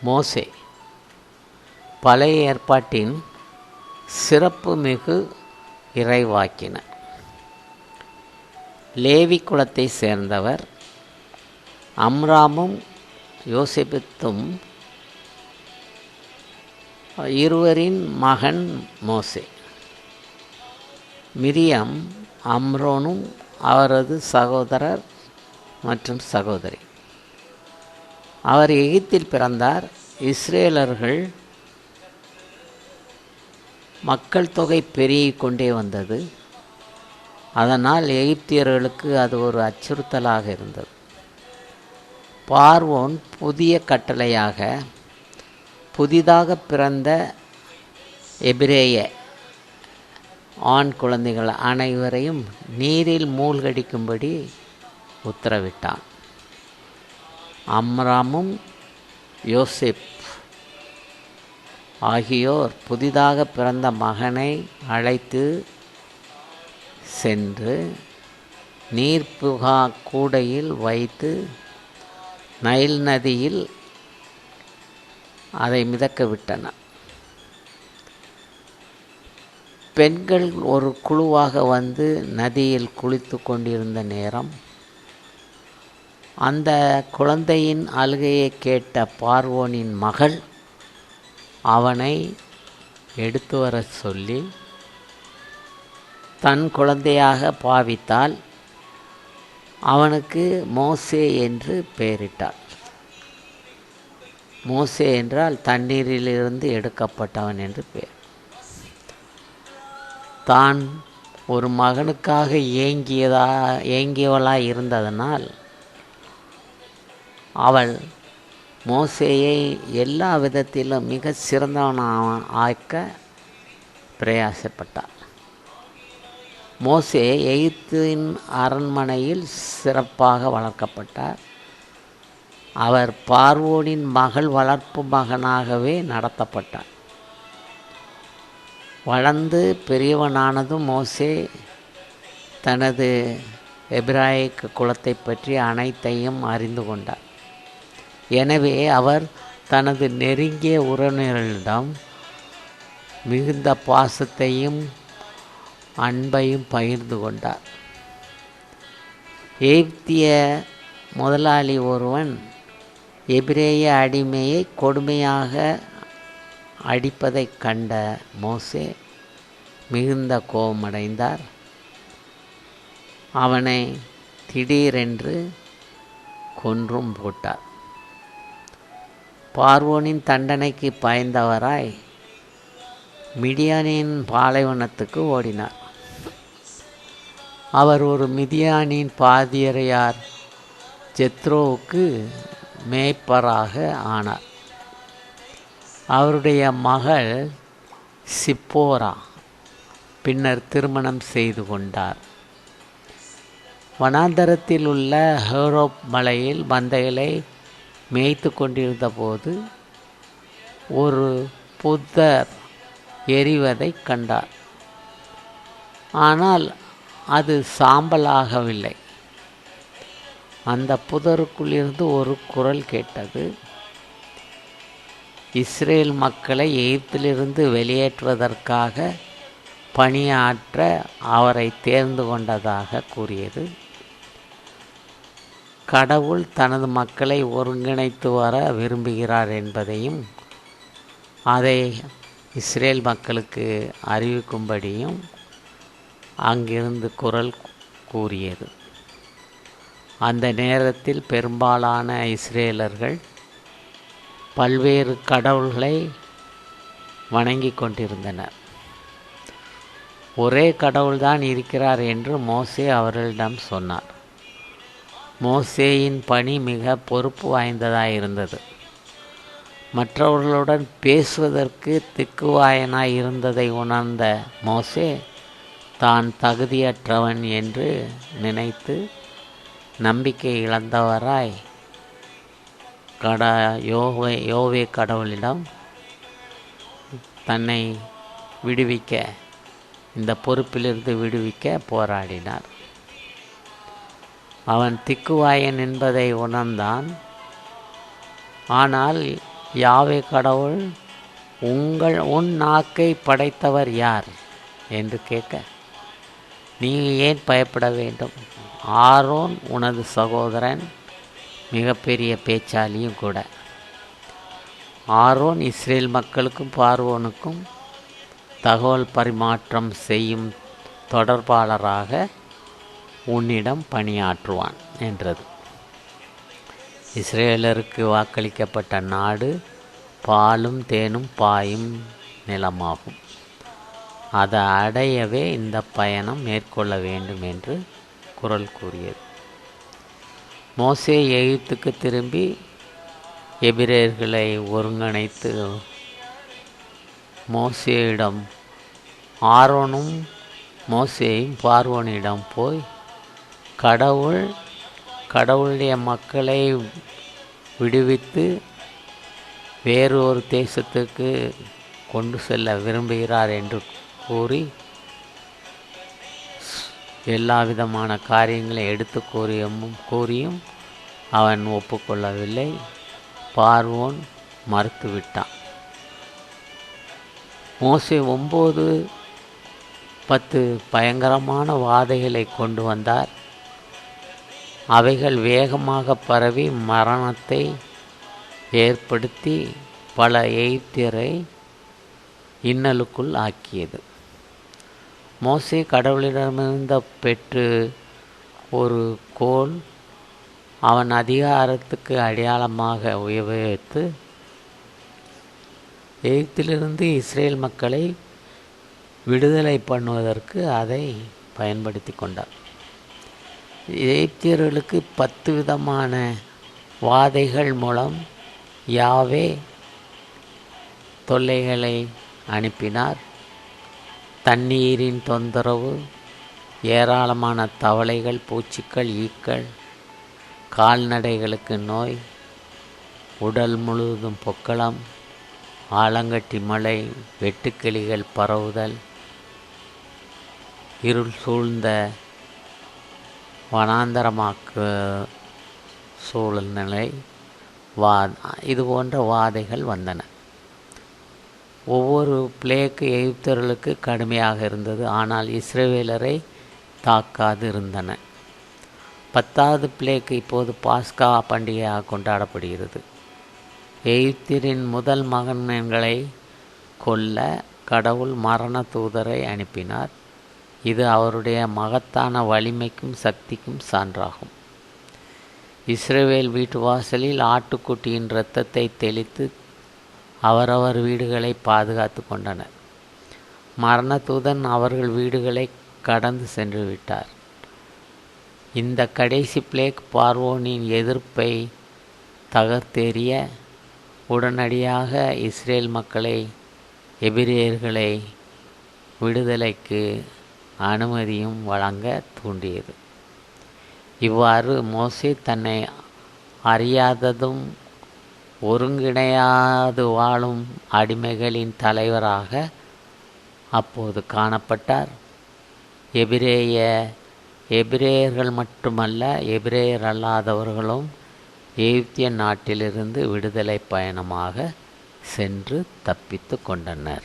மோசே. பழைய ஏற்பாட்டின் சிறப்புமிகு இறைவாக்கினர் லேவி குலத்தை சேர்ந்தவர் அம்ராமும் யோசிப்பித்தும் இருவரின் மகன் மோசே. மிரியம் அம்ரோனும் அவரது சகோதரர் மற்றும் சகோதரி. அவர் எகிப்தில் பிறந்தார். இஸ்ரேலர்கள் மக்கள் தொகை பெருகிக் கொண்டே வந்தது. அதனால் எகிப்தியர்களுக்கு அது ஒரு அச்சுறுத்தலாக இருந்தது. பார்வோன் புதிய கட்டளையாக புதிதாக பிறந்த எபிரேய ஆண் குழந்தைகள் அனைவரையும் நீரில் மூழ்கடிக்கும்படி உத்தரவிட்டான். அம்ராமும் யோசிப் ஆகியோர் புதிதாக பிறந்த மகனை அழைத்து சென்று நீர்ப்புகா கூடையில் வைத்து நைல் நதியில் அதை மிதக்க விட்டன. பெண்கள் ஒரு குழுவாக வந்து நதியில் குளித்து கொண்டிருந்த நேரம் அந்த குழந்தையின் அழுகையை கேட்ட பார்வோனின் மகள் அவனை எடுத்து வர சொல்லி தன் குழந்தையாக பாவித்தால் அவனுக்கு மோசே என்று பெயரிட்டாள். மோசே என்றால் தண்ணீரிலிருந்து எடுக்கப்பட்டவன் என்று பெயர். தான் ஒரு மகனுக்காக ஏங்கியதா ஏங்கியவளாய் இருந்ததனால் அவள் மோசேயை எல்லா விதத்திலும் மிக சிறந்தவனாக ஆக்க பிரயாசப்பட்டாள். மோசே எகிப்தின் அரண்மனையில் சிறப்பாக வளர்க்கப்பட்டார். அவர் பார்வோனின் மகள் வளர்ப்பு மகனாகவே நடத்தப்பட்டார். வளர்ந்து பெரியவனானதும் மோசே தனது எப்ராயிக் குலத்தை பற்றி அனைத்தையும் அறிந்து கொண்டார். எனவே அவர் தனது நெருங்கிய உறவினர்களிடம் மிகுந்த பாசத்தையும் அன்பையும் பகிர்ந்து கொண்டார். எகிப்திய முதலாளி ஒருவன் எபிரேய அடிமையை கொடுமையாக அடிப்பதைக் கண்ட மோசே மிகுந்த கோபமடைந்தார். அவனை திடீரென்று கொன்றும் போட்டார். பார்வோனின் தண்டனைக்கு பயந்தவராய் மிடியானின் பாலைவனத்துக்கு ஓடினார். அவர் ஒரு மிதியானின் பாதியரையார் ஜெத்ரோவுக்கு மேய்ப்பராக ஆனார். அவருடைய மகள் சிப்போரா பின்னர் திருமணம் செய்து கொண்டார். வனாந்தரத்தில் உள்ள ஹேரோப் மலையில் மந்தைகளை மேய்த்து கொண்டிருந்த போது ஒரு புத்தர் எரிவதை கண்டார். ஆனால் அது சாம்பலாகவில்லை. அந்த புதருக்குள்ளிருந்து ஒரு குரல் கேட்டது இஸ்ரேல் மக்களை எகிப்திலிருந்து வெளியேற்றுவதற்காக பணியாற்ற அவரை தேர்ந்து கொண்டதாக கூறியது. கடவுள் தனது மக்களை ஒருங்கிணைத்து வர விரும்புகிறார் என்பதையும் அதை இஸ்ரேல் மக்களுக்கு அறிவிக்கும்படியும் அங்கிருந்து குரல் கூறியது. அந்த நேரத்தில் பெரும்பாலான இஸ்ரேலர்கள் பல்வேறு கடவுள்களை வணங்கி கொண்டிருந்தனர். ஒரே கடவுள்தான் இருக்கிறார் என்று மோசே அவர்களிடம் சொன்னார். மோசேயின் பணி மிக பொறுப்பு வாய்ந்ததாக இருந்தது. மற்றவர்களுடன் பேசுவதற்கு திக்குவாயனாய் இருந்ததை உணர்ந்த மோசே தான் தகுதியற்றவன் என்று நினைத்து நம்பிக்கை இழந்தவராய் கட யோவே யோவே கடவுளிடம் தன்னை விடுவிக்க இந்த பொறுப்பிலிருந்து விடுவிக்க போராடினார். அவன் திக்குவாயன் என்பதை உணர்ந்தான். ஆனால் யாவே கடவுள் உங்கள் உன் நாக்கை படைத்தவர் யார்? என்று கேட்க நீ ஏன் பயப்பட வேண்டும்? ஆரோன் உனது சகோதரன் மிகப்பெரிய பேச்சாலியும் கூட. ஆரோன் இஸ்ரேல் மக்களுக்கும் பார்வோனுக்கும் தகவல் பரிமாற்றம் செய்யும் தொடர்பாளராக உன்னிடம் பணியாற்றுவான் என்றது. இஸ்ரேலருக்கு வாக்களிக்கப்பட்ட நாடு பாலும் தேனும் பாயும் நிலமாகும். அதை அடையவே இந்த பயணம் மேற்கொள்ள வேண்டும் என்று குரல் கூறியது. மோசே எகிப்துக்கு திரும்பி எபிரேயர்களை ஒருங்கிணைத்து மோசேயிடம் ஆரோனும் மோசேயும் பார்வோனிடம் போய் கடவுள் கடவுளுடைய மக்களை விடுவித்து வேறு ஒரு தேசத்துக்கு கொண்டு செல்ல விரும்புகிறார் என்று கூறி எல்லா விதமான காரியங்களை எடுத்து கூறியும் கூறியும் அவன் ஒப்புக்கொள்ளவில்லை. பார்வோன் மறுத்துவிட்டான். மோசே ஒம்பது பத்து பயங்கரமான வாதைகளை கொண்டு வந்தார். அவைகள் வேகமாக பரவி மரணத்தை ஏற்படுத்தி பல எய்த்தியரை இன்னலுக்குள் ஆக்கியது. மோசே கடவுளிடமிருந்த பெற்று ஒரு கோல் அவன் அதிகாரத்துக்கு அடையாளமாக உபயோகித்து எகிப்திலிருந்து இஸ்ரேல் மக்களை விடுதலை பண்ணுவதற்கு அதை பயன்படுத்தி கொண்டார். எகிப்தியர்களுக்கு பத்து விதமான வாதைகள் மூலம் யாவே தொல்லைகளை அனுப்பினார். தண்ணீரின் தொந்தரவு ஏராளமான தவளைகள் பூச்சிகள் ஈக்கள் கால்நடைகளுக்கு நோய் உடல் முழுவதும் பொக்களம் ஆலங்கட்டி மழை வெட்டுக்கிளிகள் பரவுதல் இருள் சூழ்ந்த வனாந்தரமாக்கு சூழ்நிலை வா இது போன்ற வாதைகள் வந்தன. ஒவ்வொரு பிளேக்கு எகிப்தர்களுக்கு கடுமையாக இருந்தது. ஆனால் இஸ்ரேவேலரை தாக்காது இருந்தன. பத்தாவது பிளேக்கு இப்போது பாஸ்கா பண்டிகையாக கொண்டாடப்படுகிறது. எகிப்தியரின் முதல் மகன்களை கொல்ல கடவுள் மரண தூதரை அனுப்பினார். இது அவருடைய மகத்தான வலிமைக்கும் சக்திக்கும் சான்றாகும். இஸ்ரேவேல் வீட்டு வாசலில் ஆட்டுக்குட்டியின் இரத்தத்தை தெளித்து அவரவர் வீடுகளை பாதுகாத்து கொண்டனர். மரணதூதன் அவர்கள் வீடுகளை கடந்து சென்று விட்டார். இந்த கடைசி பிளேக் பார்வோனின் எதிர்ப்பை தகர்த்தெறிய உடனடியாக இஸ்ரேல் மக்களை எபிரேயர்களை விடுதலைக்கு அனுமதியும் வழங்க தூண்டியது. இவ்வாறு மோசே தன்னை அறியாததும் ஒருங்கிணையாது வாழும் அடிமைகளின் தலைவராக அப்போது காணப்பட்டார். எபிரேய எபிரேயர்கள் மட்டுமல்ல எபிரேயர் அல்லாதவர்களும் எகிப்திய நாட்டிலிருந்து விடுதலை பயணமாக சென்று தப்பித்து கொண்டனர்.